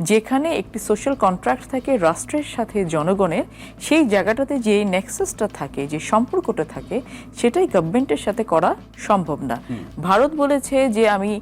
যেখানে একটি social contract থাকে রাষ্ট্রের সাথে জনগণের সেই জায়গাটাতে যে নেক্সাসটা থাকে যে সম্পর্কটা থাকে সেটাই গভর্নমেন্টের সাথে করা সম্ভব না। ভারত বলেছে যে আমি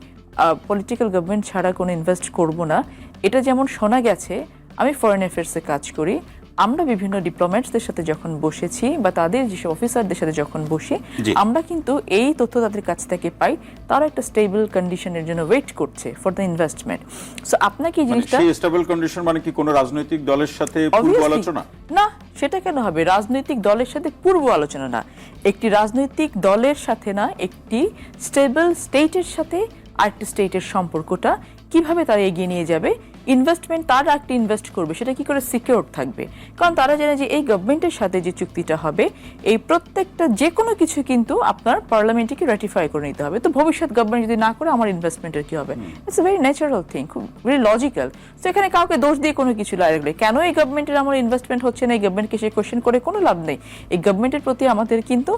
পলিটিক্যাল গভর্নমেন্ট ছাড়া কোনো ইনভেস্ট করব না। এটা যেমন শোনা গেছে আমি ফরেন অ্যাফেয়ার্সে কাজ করি আমরা বিভিন্ন ডিপ্লোম্যাটসদের সাথে যখন বসেছি বা তাদের যেসব অফিসারদের সাথে যখন বসি আমরা কিন্তু এই তথ্য তাদের কাছ থেকে পাই তারা একটা স্টেবল কন্ডিশনের জন্য ওয়েট করছে ফর দ্য ইনভেস্টমেন্ট সো আপনাকে এই মানে জিনিসটা স্টেবল কন্ডিশন মানে কি কোনো রাজনৈতিক দলের সাথে পূর্ব আলোচনা? না সেটা কেন হবে? রাজনৈতিক দলের সাথে পূর্ব আলোচনা না। একটি রাজনৈতিক দলের সাথে না একটি স্টেবল স্টেটের সাথে আরেকটি স্টেটের সম্পর্কটা কীভাবে তারা এগিয়ে নিয়ে যাবে ইনভেস্টমেন্ট তারা একটা ইনভেস্ট করবে সেটা কি করে সিকিউর থাকবে? কারণ তারা জানে যে এই গভর্নমেন্টের সাথে যে চুক্তিটা হবে এই প্রত্যেকটা যে কোনো কিছু কিন্তু আপনার পার্লামেন্টকে রেটিফাই করে নিতে হবে। তো ভবিষ্যৎ গভর্নমেন্ট যদি না করে আমার ইনভেস্টমেন্টের কি হবে? ইটস ভেরি ন্যাচারাল থিং খুব ভেরি লজিক্যাল তো এখানে কাউকে দোষ দিয়ে কোনো কিছু লাগবে কেন এই গভর্নমেন্টের আমার ইনভেস্টমেন্ট হচ্ছে না? এই গভর্নমেন্টকে সে কোশ্চেন করে কোনো লাভ নেই। এই গভর্নমেন্টের প্রতি আমাদের কিন্তু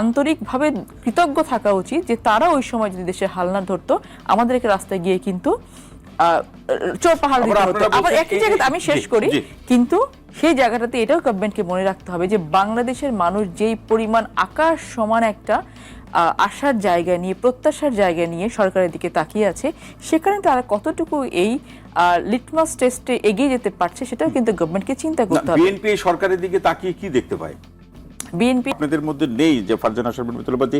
আন্তরিকভাবে কৃতজ্ঞ থাকা উচিত যে তারা ওই সময় যদি দেশে হালনা ধরতো আমাদেরকে রাস্তায় গিয়ে কিন্তু চোর পাহাড় দিতে হতো। আবার একই জায়গাতে আমি শেষ করি কিন্তু সেই জায়গাটাতে এটাও গভর্নমেন্টকে মনে রাখতে হবে যে বাংলাদেশের মানুষ যেই পরিমাণ আকাশ সমান একটা আহ, আশার জায়গা নিয়ে প্রত্যাশার জায়গা নিয়ে সরকারের দিকে তাকিয়ে আছে সেখানে তারা কতটুকু এই লিটমাস টেস্টে এগিয়ে যেতে পারছে সেটাও কিন্তু গভর্নমেন্টকে চিন্তা করতে হবে। বিএনপি সরকারের দিকে তাকিয়ে কি দেখতে পায়? বিএনপি আপনাদের মধ্যে নেই যে ফারজানা শারমিন বিতলবাদী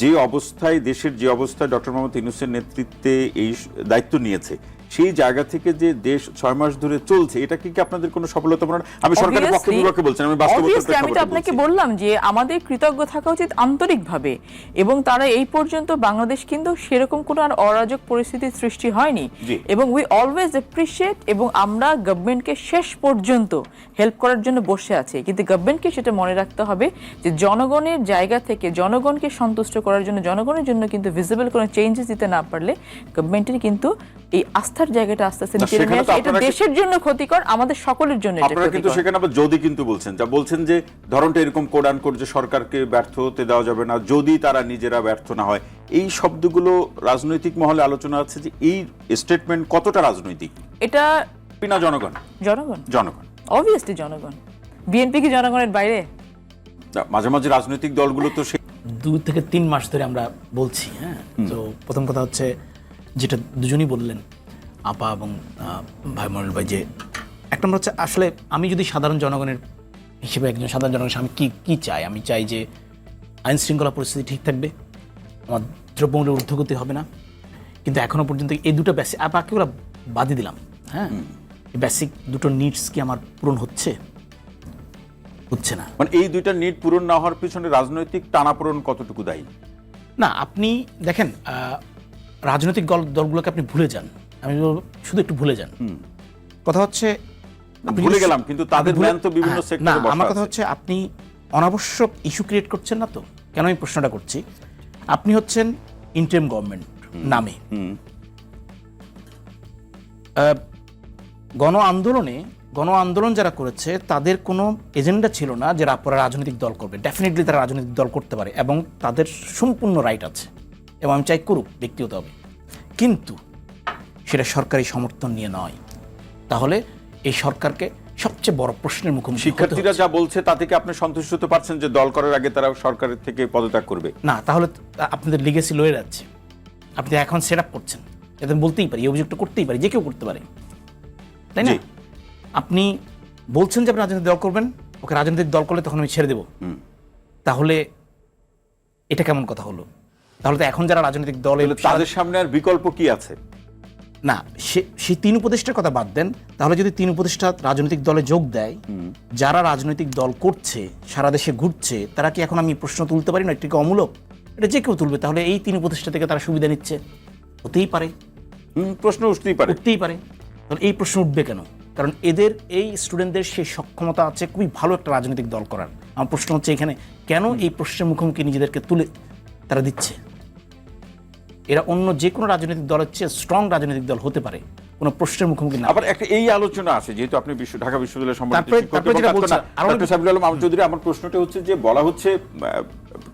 যে অবস্থায়, দেশের যে অবস্থায় ডক্টর মোহাম্মদ ইউনুসের নেতৃত্বে এই দায়িত্ব নিয়েছে। সেই জায়গা থেকে যে দেশ ছয় মাস ধরে চলছে এটা কি আপনাদের কোনো সফলতা মনে আমি সরকারের পক্ষে বিপক্ষে বলছেন আমি obviously আমি তো আপনাকে বললাম যে আমাদের কৃতজ্ঞ থাকা উচিত আন্তরিকভাবে এবং তারা এই পর্যন্ত বাংলাদেশ কিন্তু সেরকম কোনো আর অরাজক পরিস্থিতির সৃষ্টি হয়নি। এবং উই অলওয়েজ অ্যাপ্রিসিয়েট এবং আমরা গভর্নমেন্টকে শেষ পর্যন্ত হেল্প করার জন্য বসে আছি। কিন্তু গভর্নমেন্টকে সেটা মনে রাখতে হবে যে জনগণের জায়গা থেকে জনগণকে সন্তুষ্ট করার জন্য জনগণের জন্য কিন্তু ভিজিবল কোনো চেঞ্জেস দিতে না পারলে গভর্নমেন্টের কিন্তু এই আস্থার জায়গাটা আস্তে আস্তে নিচে নেমে আসে। এটা দেশের জন্য ক্ষতিকর আমাদের সকলের জন্য এটা আপনারা কিন্তু সেখানে আবার যদি কিন্তু বলছেন যা বলছেন যে ধরনটা এরকম কোডান কোড যে সরকারকে ব্যর্থ হতে দেওয়া যাবে না যদি তারা নিজেরা ব্যর্থ না হয়। এই শব্দগুলো রাজনৈতিক মহলে আলোচনা আছে যে এই স্টেটমেন্ট কতটা রাজনৈতিক? এটা না জনগণ। জনগণ। জনগণ। অবভিয়াসলি জনগণ। বিএনপি কি জনগণের বাইরে? না, মাঝে মাঝে রাজনৈতিক দলগুলো তো সে দু থেকে তিন মাস ধরে আমরা বলছি হ্যাঁ? তো প্রথম কথা হচ্ছে যেটা দুজনই বললেন আপা এবং ভাই মনির ভাই যে এক নম্বর হচ্ছে আসলে আমি যদি সাধারণ জনগণের হিসেবে একজন সাধারণ জনগণের আমি কী কী চাই? আমি চাই যে আইন শৃঙ্খলা পরিস্থিতি ঠিক থাকবে আমার দ্রব্যমূল্যের ঊর্ধ্বগতি হবে না। কিন্তু এখনও পর্যন্ত এই দুটো ব্যাসিক বেসিক বাকিগুলো বাদই দিলাম হ্যাঁ? এই বেসিক দুটো নিডস কি আমার পূরণ হচ্ছে? হচ্ছে না। মানে এই দুইটা নিট পূরণ না হওয়ার পিছনে রাজনৈতিক টানাপোড়ন কতটুকু দায়ী? না আপনি দেখেন রাজনৈতিক দল দলগুলোকে আপনি ভুলে যান। আমি শুধু একটু ভুলে যান। কথা হচ্ছে ভুলে গেলাম, কিন্তু তাদের জ্ঞান তো বিভিন্ন হ্যাঁ, sector-এ না আমার কথা হচ্ছে আপনি অনাবশ্যক ইস্যু ক্রিয়েট করছেন না তো? কেন আমি প্রশ্নটা করছি? আপনি হচ্ছেন ইন্টারিম গভর্নমেন্ট নামে। আহ, গণ আন্দোলনে গণ আন্দোলন যারা করেছে তাদের কোনো এজেন্ডা ছিল না যে আপনারা রাজনৈতিক দল করবে। ডেফিনেটলি তারা রাজনৈতিক দল করতে পারে এবং তাদের সম্পূর্ণ রাইট আছে। এবং আমি চাই করুক ব্যক্তিগতভাবে। কিন্তু সেটা সরকারি সমর্থন নিয়ে নয়। তাহলে এই সরকারকে সবচেয়ে বড় প্রশ্নের মুখোমুখি শিক্ষার্থীরা যা বলছে তা থেকে আপনি সন্তুষ্ট হতে পারছেন যে দল করার আগে তারা সরকারের থেকে পদত্যাগ করবে? না তাহলে আপনাদের লিগেসি লয়ে যাচ্ছে। আপনি এখন সেট আপ করছেন। এটা বলতেই পারি এই অভিযোগটা করতেই পারি যে কেউ করতে পারে। তাই না? আপনি বলছেন যে আপনি রাজনৈতিক দল করবেন ওকে রাজনৈতিক দল করলে তখন আমি ছেড়ে দেবো। তাহলে এটা কেমন কথা হলো? তাহলে তো এখন যারা রাজনৈতিক দল তাদের সামনে আর বিকল্প কি আছে? না সে সেই তিন উপদেষ্টার কথা বাদ দেন। তাহলে যদি তিন উপদেষ্টা রাজনৈতিক দলে যোগ দেয় যারা রাজনৈতিক দল করছে সারা দেশে ঘুরছে তারা কি এখন আমি প্রশ্ন তুলতে পারি না এটা কি অমূলক? এটা যে কেউ তুলবে তাহলে এই তিন উপদেষ্টা থেকে তারা সুবিধা নিচ্ছে। হতেই পারে। প্রশ্ন উঠতেই পারে। উঠতেই পারে। তাহলে এই প্রশ্ন উঠবে কেন? কারণ এদের এই স্টুডেন্টদের সেই সক্ষমতা আছে খুবই ভালো একটা রাজনৈতিক দল করার। আমার প্রশ্ন হচ্ছে এখানে কেন এই প্রশ্নের মুখোমুখি নিজেদেরকে তুলে তারা দিচ্ছে? এরা অন্য যে কোনো রাজনৈতিক দলের চেয়ে স্ট্রং রাজনৈতিক দল হতে পারে। কোনো প্রশ্নের মুখোমুখি না। আবার একটা এই আলোচনা আছে যেহেতু আপনি বিশ্ব ঢাকা বিশ্ববিদ্যালয়ের সম্পর্কে আমার প্রশ্নটা হচ্ছে যে বলা হচ্ছে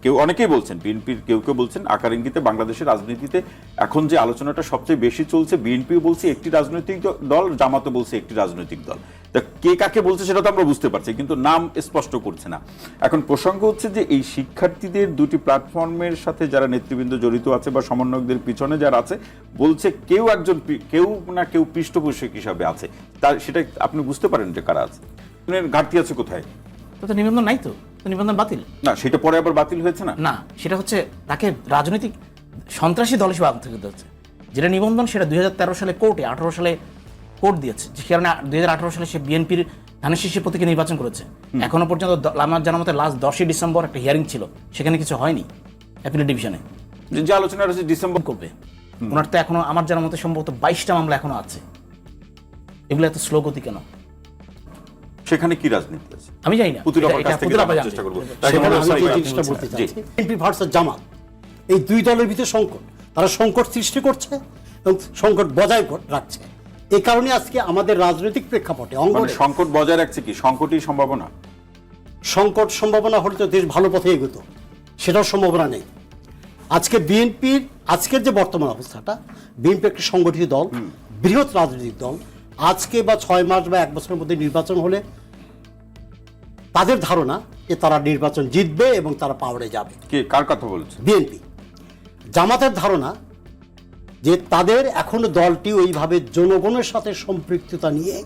কেউ অনেকেই বলছেন, বিএনপির কেউ কেউ বলছেন, আকার ইঙ্গিতে বাংলাদেশের রাজনীতিতে এখন যে আলোচনাটা সবচেয়ে বেশি চলছে, বিএনপিও বলছে একটি রাজনৈতিক দল, জামাতও বলছে একটি রাজনৈতিক দল। তা কে কাকে বলছে সেটা তো আমরা বুঝতে পারছি, কিন্তু নাম স্পষ্ট করছে না। এখন প্রসঙ্গ হচ্ছে যে এই শিক্ষার্থীদের দুটি প্ল্যাটফর্মের সাথে যারা নেতৃবৃন্দ জড়িত আছে বা সমন্বয়কদের পিছনে যারা আছে, বলছে কেউ একজন কেউ না কেউ পৃষ্ঠপোষক হিসাবে আছে। তার সেটা আপনি বুঝতে পারেন যে কারা আছে। ঘাটতি আছে কোথায়? তো নিবন্ধন নাই তো। নিবন্ধন বাতিল। না সেটা পরে আবার বাতিল হয়েছে না? না সেটা হচ্ছে তাকে রাজনৈতিক সন্ত্রাসী দল হিসেবে আন্তর্জাতিক হচ্ছে। যেটা নিবন্ধন সেটা দুই সালে কোর্টে আঠারো সালে কোর্ট দিয়েছে। যে কারণে দুই সালে সে বিএনপির ধানের শীর্ষের প্রতীকে নির্বাচন করেছে। এখনও পর্যন্ত আমার জানার মতে লাস্ট দশই ডিসেম্বর একটা হিয়ারিং ছিল। সেখানে কিছু হয়নি অ্যাপিলেট ডিভিশনে। যে- আলোচনা হচ্ছে ডিসেম্বর করবে? ওনার তো এখনও আমার জানার মতে সম্ভবত বাইশটা মামলা এখনও আছে। এগুলো এত স্লো গতি কেন? সেখানে কি রাজনীতি আছে? আমি জানি না। পুতুল আপার কাছ থেকে জানার চেষ্টা করব। সেখানে আমি বলব, জিনিসটা বলতে। চাচ্ছি বিএনপি ভার্সাস জামাত এই দুই দলের ভিতরে সংকট। তারা সংকট সৃষ্টি করছে এবং সংকট বজায় রাখছে। এই কারণে আজকে আমাদের রাজনৈতিক প্রেক্ষাপটে মানে সংকট বজায় রাখছে কি? সংকটই সম্ভাবনা? সংকট সম্ভাবনা হলে তো দেশ ভালো পথে এগোত। সেটার সম্ভাবনা নেই। আজকে বিএনপির আজকের যে বর্তমান অবস্থাটা বিএনপি একটি সংগঠিত দল বৃহৎ রাজনৈতিক দল। আজকে বা ছয় মাস বা এক বছরের মধ্যে নির্বাচন হলে তাদের ধারণা যে তারা নির্বাচন জিতবে এবং তারা পাওয়ারে যাবে। কে কার কথা বলছে? বিএনপি। জামাতের ধারণা যে তাদের এখনও দলটি ওইভাবে জনগণের সাথে সম্পৃক্ততা নিয়ে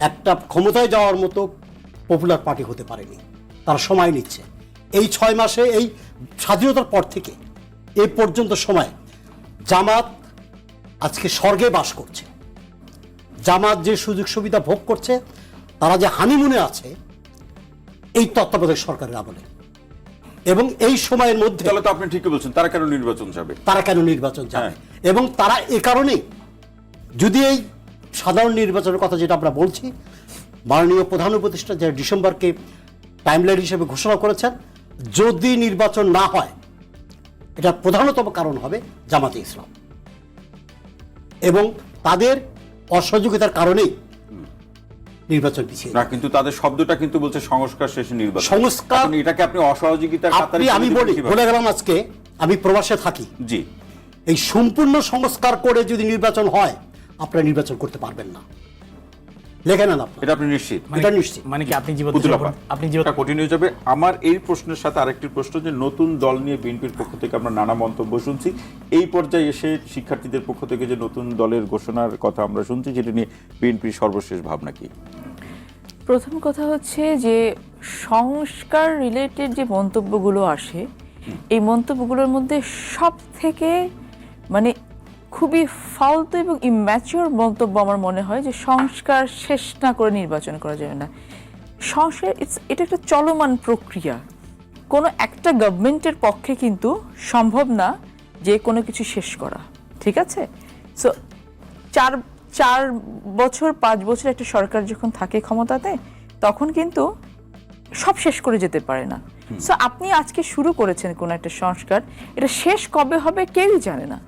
একটা ক্ষমতায় যাওয়ার মতো পপুলার পার্টি হতে পারেনি। তারা সময় নিচ্ছে। এই ছয় মাসে এই স্বাধীনতার পর থেকে এ পর্যন্ত সময় জামাত আজকে স্বর্গে বাস করছে। জামাত যে সুযোগ সুবিধা ভোগ করছে তারা যে হানিমুনে আছে এই তত্ত্বাবধায়ক সরকারের আমলে। এবং এই সময়ের মধ্যে তাহলে তো আপনি ঠিকই বলছেন তারা কেন নির্বাচন যাবে তারা কেন নির্বাচন যাবে হ্যাঁ। এবং তারা এ কারণেই যদি এই সাধারণ নির্বাচনের কথা যেটা আমরা বলছি মাননীয় প্রধান উপদেষ্টা যে ডিসেম্বরকে টাইমলাইন হিসেবে ঘোষণা করেছেন যদি নির্বাচন না হয় এটা প্রধানতম কারণ হবে জামাতে ইসলাম। এবং তাদের অসহযোগিতার কারণেই নির্বাচন পিছিয়ে না কিন্তু তাদের শব্দটা কিন্তু বলছে সংস্কার শেষে নির্বাচন। সংস্কার- এটাকে আপনি অসহযোগিতার কাতারে আপনি আমি বলি? বলে গেলাম আজকে আমি প্রবাসে থাকি। জি। এই সম্পূর্ণ সংস্কার করে যদি নির্বাচন হয় আপনারা নির্বাচন করতে পারবেন না। লেখে নেন আপনার এটা আপনি নিশ্চিত? এটা নিশ্চিত। মানে কি আপনি জীবন আপনি জীবন কঠিন হয়ে যাবে। আমার এই প্রশ্নের সাথে আরেকটি প্রশ্ন যে নতুন দল নিয়ে বিএনপির পক্ষ থেকে আমরা নানা মন্তব্য শুনছি। এই পর্যায়ে এসে শিক্ষার্থীদের পক্ষ থেকে যে নতুন দলের ঘোষণার কথা আমরা শুনছি সেটা নিয়ে বিএনপির সর্বশেষ ভাবনা কি? প্রথম কথা হচ্ছে যে সংস্কার রিলেটেড যে মন্তব্যগুলো আসে এই মন্তব্যগুলোর মধ্যে সব থেকে মানে খুবই ফালতু এবং ইম্যাচিওর মন্তব্য আমার মনে হয় যে সংস্কার শেষ না করে নির্বাচন করা যাবে না। সংস্কার ইটস এটা একটা চলমান প্রক্রিয়া। কোনো একটা গভর্নমেন্টের পক্ষে কিন্তু সম্ভব না যে কোনো কিছু শেষ করা। ঠিক আছে? সো চার চার বছর পাঁচ বছর একটা সরকার যখন থাকে ক্ষমতাতে তখন কিন্তু সব শেষ করে যেতে পারে না। সো আপনি আজকে শুরু করেছেন কোনো একটা সংস্কার। এটা শেষ কবে হবে কেউই জানে না।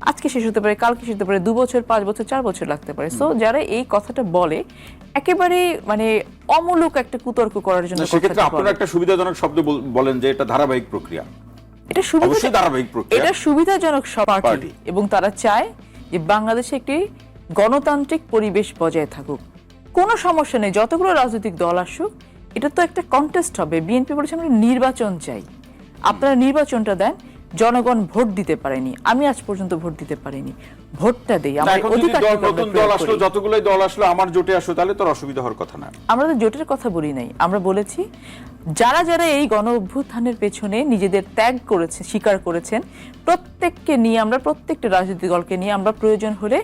আজকে শেষ হতে পারে কালকে শেষ হতে পারে দু বছর পাঁচ বছর চার বছর লাগতে পারে। সো যারা এই কথাটা বলে একেবারে মানে অমূলক একটা কুতর্ক করার জন্য সেক্ষেত্রে আপনারা একটা সুবিধাজনক শব্দ বলেন যে এটা ধারাবাহিক প্রক্রিয়া। এটা সুবিধা ধারাবাহিক প্রক্রিয়া। এটা সুবিধাজনক পার্টি। এবং তারা চায় যে বাংলাদেশে একটি গণতান্ত্রিক পরিবেশ বজায় থাকুক। কোনো সমস্যা নেই যতগুলো রাজনৈতিক দল আসুক এটা তো একটা কন্টেস্ট হবে। বিএনপি বলেছে আমরা নির্বাচন চাই। আপনারা নির্বাচনটা দেন জনগণ ভোট দিতে পারেনি। আমি আজ পর্যন্ত ভোট দিতে পারিনি। ভোটটা দেই। আমার অধিকার নতুন দল আসলো যতগুলোই দল আসলো আমার জোটে আসলো তাহলে তোর অসুবিধা হওয়ার কথা না। আমরা তো জোটের কথা বলি নাই। আমরা বলেছি যারা যারা এই গণ অভ্যুত্থানের পেছনে নিজেদের ত্যাগ করেছে স্বীকার করেছেন প্রত্যেককে নিয়ে আমরা প্রত্যেকটা রাজনৈতিক দলকে নিয়ে আমরা প্রয়োজন হলে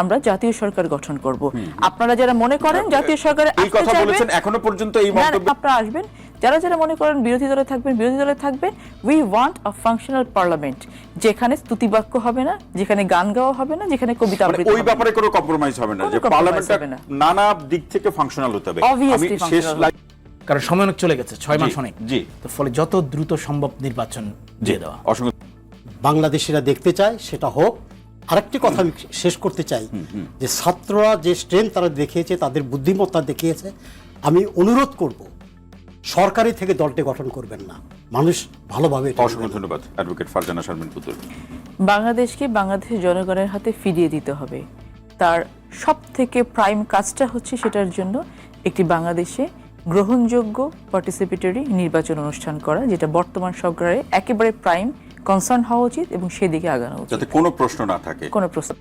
আমরা জাতীয় সরকার গঠন করব। আপনারা যারা মনে করেন জাতীয় সরকার এই কথা বলেছেন এখনও পর্যন্ত এই মন্তব্য আপনারা আসবেন। যারা যারা মনে করেন বিরোধী দলে থাকবেন বিরোধী দলে থাকবেন we want a functional parliament যেখানে স্তুতিবাক্য হবে না যেখানে গান গাওয়া হবে না যেখানে কবিতা মানে আবৃত্তি ওই ব্যাপারে কোনো কম্প্রোমাইজ হবে না যে compromise পার্লামেন্টটা নানা দিক থেকে ফাংশনাল হতে হবে। আমি শেষ কারণ সময় অনেক চলে গেছে ছয় মাস অনেক। জি। তো ফলে যত দ্রুত সম্ভব নির্বাচন দিয়ে দেওয়া। অসংখ্য বাংলাদেশিরা দেখতে চায় সেটা হোক। আরেকটি কথা আমি শেষ করতে চাই যে ছাত্ররা যে স্ট্রেন তারা দেখিয়েছে তাদের বুদ্ধিমত্তা দেখিয়েছে আমি অনুরোধ করব সরকারি থেকে দলটি গঠন করবেন না। মানুষ ভালোভাবে অসংখ্য ধন্যবাদ অ্যাডভোকেট ফারজানা শারমিন পুতুল। বাংলাদেশকে বাংলাদেশের জনগণের হাতে ফিরিয়ে দিতে হবে। তার সব থেকে প্রাইম কাজটা হচ্ছে সেটার জন্য একটি বাংলাদেশে গ্রহণযোগ্য পার্টিসিপেটরি নির্বাচন অনুষ্ঠান করা যেটা বর্তমান সরকারের একেবারে প্রাইম কনসার্ন হওয়া উচিত এবং সেদিকে আগানো উচিত। যাতে কোনো প্রশ্ন না থাকে। কোনো প্রস্তাব